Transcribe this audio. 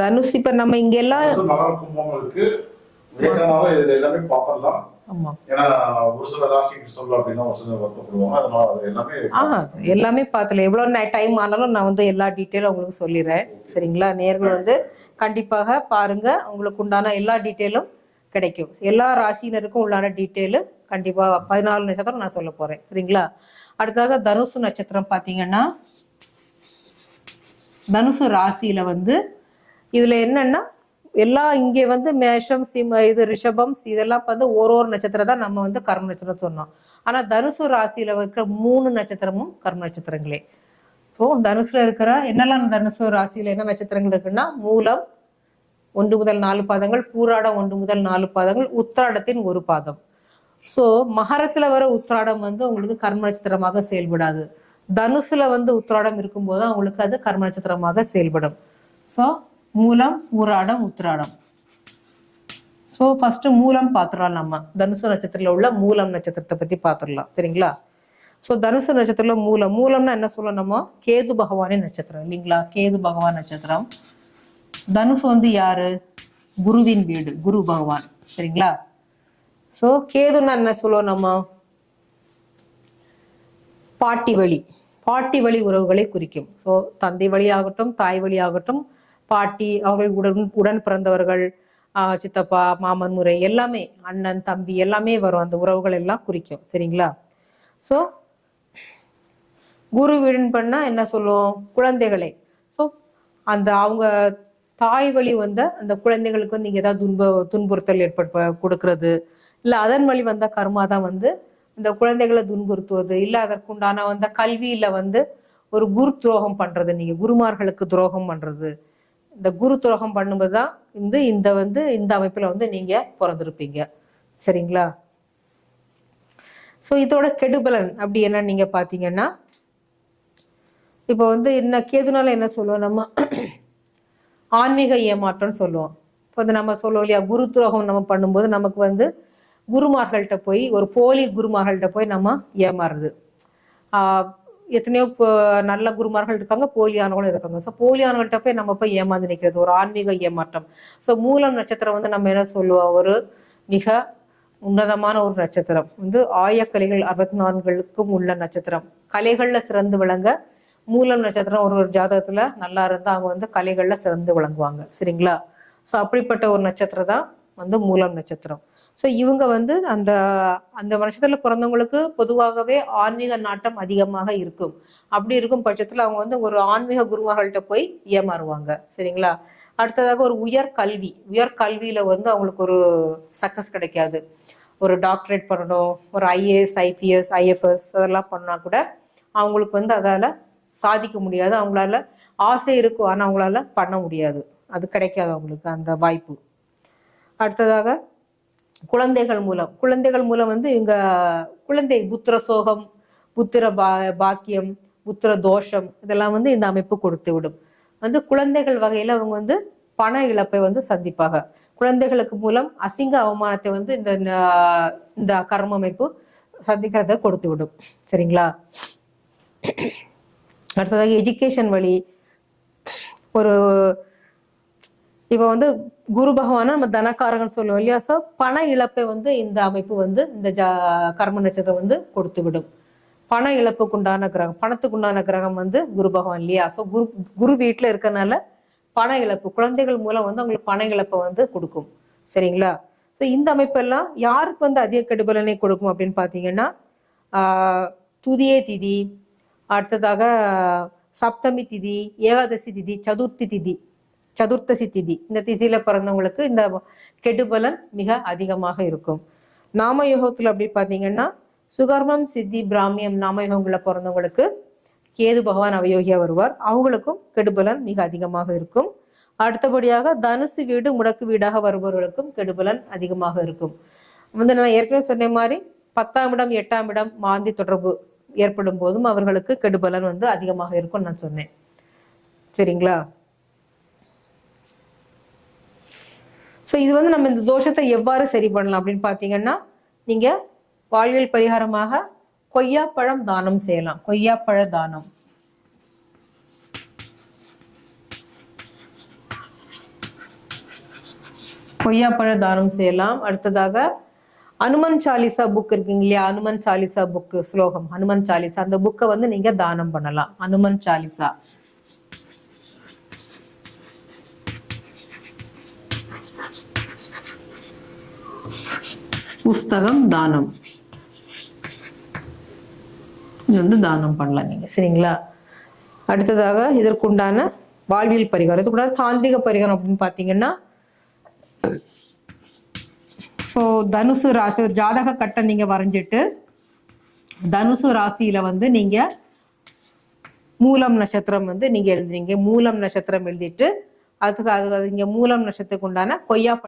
தனுஷ் இப்ப நம்ம இங்க எல்லாம் வேகனால இதுல எல்லாமே பார்க்கலாம் எல்லாமே பார்த்தல எவ்வளோ டைம் ஆனாலும் நான் வந்து எல்லா டீட்டெயிலும் உங்களுக்கு சொல்லிடுறேன். சரிங்களா? நேர்கள் வந்து கண்டிப்பாக பாருங்க. உங்களுக்கு உண்டான எல்லா டீட்டெயிலும் கிடைக்கும். எல்லா ராசியினருக்கும் உள்ளான டீட்டெயிலு கண்டிப்பாக பதினாலு நட்சத்திரம் நான் சொல்ல போறேன். சரிங்களா? அடுத்ததாக தனுசு நட்சத்திரம் பார்த்தீங்கன்னா தனுசு ராசியில வந்து இதுல என்னன்னா எல்லா இங்கே வந்து மேஷம் சிம் இது ரிஷபம் இதெல்லாம் வந்து ஒரு ஒரு நட்சத்திரம் தான் நம்ம வந்து கர்ம நட்சத்திரம் சொன்னோம். ஆனா தனுசு ராசியில இருக்கிற மூணு நட்சத்திரமும் கர்ம நட்சத்திரங்களே. ஸோ தனுசுல இருக்கிற என்னெல்லாம் தனுசு ராசியில என்ன நட்சத்திரங்கள் இருக்குன்னா மூலம் ஒன்று முதல் நாலு பாதங்கள் பூராடம் ஒன்று முதல் நாலு பாதங்கள் உத்திராடத்தின் ஒரு பாதம். ஸோ மகரத்துல வர உத்திராடம் வந்து உங்களுக்கு கர்ம நட்சத்திரமாக செயல்படாது. தனுசுல வந்து உத்திராடம் இருக்கும்போது அவங்களுக்கு அது கர்ம நட்சத்திரமாக செயல்படும். ஸோ மூலம் ஊராடம் உத்திராடம். ஸோ ஃபர்ஸ்ட் மூலம் பார்த்துடலாம் நம்ம. தனுசு நட்சத்திரத்துல உள்ள மூலம் நட்சத்திரத்தை பத்தி பார்த்துடலாம். சரிங்களா? ஸோ தனுசு நட்சத்திரத்துல மூலம். மூலம்னா என்ன சொல்லணும் நம்ம? கேது பகவானின் நட்சத்திரம் இல்லைங்களா? கேது பகவான் நட்சத்திரம். தனுசு வந்து யாரு? குருவின் வீடு குரு பகவான். சரிங்களா? ஸோ கேதுன்னா என்ன சொல்லுவோம் நம்ம? பாட்டி வழி. பாட்டி வழி உறவுகளை குறிக்கும். ஸோ தந்தை வழியாகட்டும் தாய் வழியாகட்டும் பாட்டி அவர்கள் உடன் உடன் பிறந்தவர்கள் சித்தப்பா மாமன் முறை எல்லாமே அண்ணன் தம்பி எல்லாமே வரும். அந்த உறவுகள் எல்லாம் குறிக்கும். சரிங்களா? ஸோ குரு வீடுன்னு பண்ணால் என்ன சொல்லுவோம்? குழந்தைகளை. ஸோ அந்த அவங்க தாய் வழி வந்த அந்த குழந்தைகளுக்கு வந்து நீங்க ஏதாவது துன்ப துன்புறுத்தல் ஏற்பட கொடுக்கறது. இல்லை அதன் வழி வந்த கர்மா தான் வந்து இந்த குழந்தைகளை துன்புறுத்துவது. இல்லை அதற்குண்டான வந்த கல்வியில வந்து ஒரு குரு துரோகம் பண்றது. நீங்க குருமார்களுக்கு துரோகம் பண்ணுறது இந்த குரு துரோகம் பண்ணும்போது தான் இந்த இந்த வந்து இந்த அமைப்புல வந்து நீங்க பிறந்திருப்பீங்க. சரிங்களா? ஸோ இதோட கெடுபலன் அப்படி என்ன நீங்க பாத்தீங்கன்னா இப்போ வந்து என்ன கேதுனால என்ன சொல்லுவோம் நம்ம? ஆன்மீக ஏமாற்றம்னு சொல்லுவோம். இப்போ வந்து நம்ம சொல்லுவோம் இல்லையா குரு துரோகம் நம்ம பண்ணும்போது நமக்கு வந்து குருமார்கள்ட்ட போய் ஒரு போலி குருமார்கள்ட்ட போய் நம்ம ஏமாறுது ஆஹ் எத்தனையோ இப்போ நல்ல குருமார்கள் இருக்காங்க போலியானவங்களும் இருக்காங்க. ஸோ போலியானவங்கள்ட்ட போய் நம்ம போய் ஏமாந்து நிற்கிறது ஒரு ஆன்மீக ஏமாற்றம். ஸோ மூலம் நட்சத்திரம் வந்து நம்ம என்ன சொல்லுவோம்? ஒரு மிக உன்னதமான ஒரு நட்சத்திரம். வந்து ஆயக்கலைகள் அறுபத்தி நான்களுக்கும் உள்ள நட்சத்திரம். கலைகளில் சிறந்து விளங்க மூலம் நட்சத்திரம் ஒரு ஒரு ஜாதகத்தில் நல்லா இருந்தால் அவங்க வந்து கலைகளில் சிறந்து விளங்குவாங்க. சரிங்களா? ஸோ அப்படிப்பட்ட ஒரு நட்சத்திரம் தான் வந்து மூலம் நட்சத்திரம். ஸோ இவங்க வந்து அந்த அந்த வருஷத்துல பிறந்தவங்களுக்கு பொதுவாகவே ஆன்மீக நாட்டம் அதிகமாக இருக்கும். அப்படி இருக்கும் பட்சத்தில் அவங்க வந்து ஒரு ஆன்மீக குருவர்கள்ட்ட போய் ஏமாறுவாங்க. சரிங்களா? அடுத்ததாக ஒரு உயர் கல்வி. உயர் கல்வியில வந்து அவங்களுக்கு ஒரு சக்சஸ் கிடைக்காது. ஒரு டாக்டரேட் பண்ணணும் ஒரு ஐஏஎஸ் ஐபிஎஸ் ஐஎஃப்எஸ் அதெல்லாம் பண்ணா கூட அவங்களுக்கு வந்து அதால சாதிக்க முடியாது. அவங்களால ஆசை இருக்கும் ஆனால் அவங்களால பண்ண முடியாது. அது கிடைக்காது அவங்களுக்கு அந்த வாய்ப்பு. அடுத்ததாக குழந்தைகள் மூலம் குழந்தைகள் மூலம் வந்து இங்க குழந்தை புத்திர சோகம் புத்திர பா பாக்கியம் புத்திர தோஷம் இதெல்லாம் வந்து இந்த அமைப்பு கொடுத்து விடும். வந்து குழந்தைகள் வகையில அவங்க வந்து பண இழப்பை வந்து சந்திப்பாங்க. குழந்தைகளுக்கு மூலம் அசிங்க அவமானத்தை வந்து இந்த இந்த கர்ம அமைப்பு சந்திக்கிறத கொடுத்து விடும். சரிங்களா? அடுத்ததாக எஜுகேஷன் வழி. ஒரு இப்போ வந்து குரு பகவானை நம்ம தனக்காரகன் சொல்லுவோம் இல்லையா? ஸோ பண இழப்பை வந்து இந்த அமைப்பு வந்து இந்த ஜா கர்ம நட்சத்திரம் வந்து கொடுத்து விடும் பண இழப்புக்கு உண்டான கிரகம் பணத்துக்கு உண்டான கிரகம் வந்து குரு பகவான் இல்லையா? ஸோ குரு குரு வீட்டில் இருக்கறனால பண இழப்பு குழந்தைகள் மூலம் வந்து அவங்களுக்கு பண இழப்பை வந்து கொடுக்கும். சரிங்களா? ஸோ இந்த அமைப்பெல்லாம் யாருக்கு வந்து அதிக கெடுபலனை கொடுக்கும் அப்படின்னு பார்த்தீங்கன்னா துதியே திதி அடுத்ததாக சப்தமி திதி ஏகாதசி திதி சதுர்த்தி திதி. சதுர்த்தசி திதி இந்த திதியில பிறந்தவங்களுக்கு இந்த கெடுபலன் மிக அதிகமாக இருக்கும். நாமயோகத்துல அப்படி பார்த்தீங்கன்னா சுகர்மம் சித்தி பிராமியம் நாமயோகங்கள பிறந்தவங்களுக்கு கேது பகவான் அவயோகியா வருவார். அவங்களுக்கும் கெடுபலன் மிக அதிகமாக இருக்கும். அடுத்தபடியாக தனுசு வீடு முடக்கு வீடாக வருபவர்களுக்கும் கெடுபலன் அதிகமாக இருக்கும். வந்து நான் ஏற்கனவே சொன்ன மாதிரி பத்தாம் இடம் எட்டாம் இடம் மாந்தி தொடர்பு ஏற்படும் போதும் அவர்களுக்கு கெடுபலன் வந்து அதிகமாக இருக்கும்னு நான் சொன்னேன். சரிங்களா? ஸோ இது வந்து நம்ம இந்த தோஷத்தை எவ்வாறு சரி பண்ணலாம் அப்படின்னு பார்த்தீங்கன்னா நீங்க வாழ்வியல் பரிகாரமாக கொய்யாப்பழம் தானம் செய்யலாம். கொய்யாப்பழ தானம். கொய்யாப்பழ தானம் செய்யலாம். அடுத்ததாக அனுமன் சாலிசா புக் இருக்குங்க இல்லையா? அனுமன் சாலிசா புக்கு ஸ்லோகம். அனுமன் சாலிசா. அந்த புக்கை வந்து நீங்க தானம் பண்ணலாம். அனுமன் சாலிசா. புஸ்தகம் தானம். இது வந்து தானம் பண்ணலாம் நீங்க. சரிங்களா? அடுத்ததாக இதற்குண்டான வாழ்வியல் பரிகாரம். இதுக்குண்டான தாந்திரிக பரிகாரம் அப்படின்னு பார்த்தீங்கன்னா ஸோ தனுசு ராசி ஜாதக கட்டம் நீங்க வரைஞ்சிட்டு தனுசு ராசியில வந்து நீங்க மூலம் நட்சத்திரம் வந்து நீங்க எழுதுறீங்க. மூலம் நட்சத்திரம் எழுதிட்டு அதுக்கு அது இங்க மூலம் நட்சத்திரத்துக்கு உண்டான கொய்யா